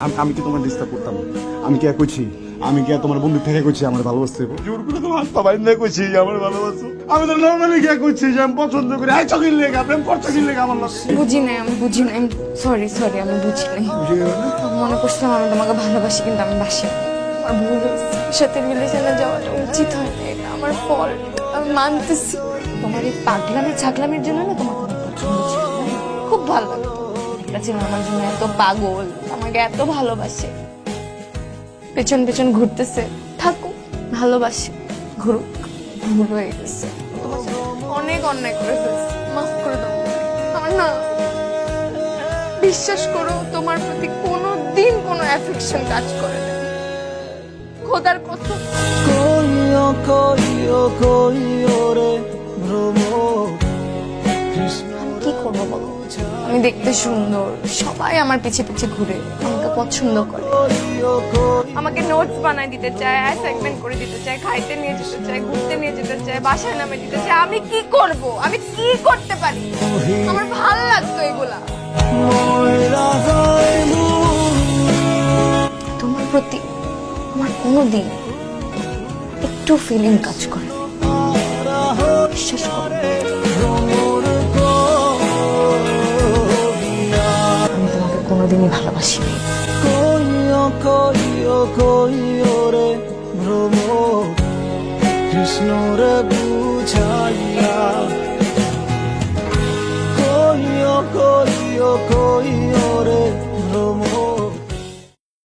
আমি আমি কি তোমার ডিস্টার্ব করতাম? আমি কি কইছি? আমি কি তোমার বন্ধু থেকে কইছি আমার ভালোবাসতে? জোর করে তোমার হাত পাবাই না কইছি আমার ভালোবাসো। আমি তো নর্মালি গিয়ে কইছি যে আমি পছন্দ করি? আই চকির লেগা প্রেম করতে কি লেগা আমার লগে বুঝি নাই আমি বুঝি নাই সরি সরি আমি বুঝি নাই। মনে? করছিলাম আমি তোমাকে ভালোবাসি কিন্তু আমি বাসি না। আমার ভুল সাথে রিলেশনে যাওয়াটা উচিত হয় না এটা আমার ফল আমি মানতেছি। তোমার এই পাগলামি ছাগলামির জন্য না তোমাকে না। খুব ভালো লাগতো এত পাগল, আমাকে এত ভালোবাসে। পেছন পেছন ঘুরতেছে ভালোবাসে, ঘুরুক, ভুল হয়ে গেছে। অনেক অন্যায় করে ফেলছি, মাফ করে দাও আমার না, বিশ্বাস করো, তোমার প্রতি কোনো দিন কোনো অ্যাফেকশন কাজ করে না। খোদার কথা কইও কইও কইও রে ভ্রমর কৃষ্ণ করব বলো। আমি দেখতে সুন্দর। সবাই আমার পিছে পিছে ঘুরে আমাকে পছন্দ করে। আমাকে নোটস বানাই দিতে চায় অ্যাসাইনমেন্ট করে দিতে চায়, খাইতে নিয়ে যেতে চায়, ঘুরতে নিয়ে যেতে চায় বাসায় নামে দিতে চায়। আমি কি করব? আমি কি করতে পারি? আমার ভালো লাগতো এগুলা। তোমার প্রতি আমার কোনো দিন একটু ফিলিং কাজ করে। বিশ্বাস করো। কোনোদিনই ভালোবাসি। কইও কইও কইও রে ভ্রমর কৃষ্ণ রে বুঝাইয়া। কইও কইও কইও রে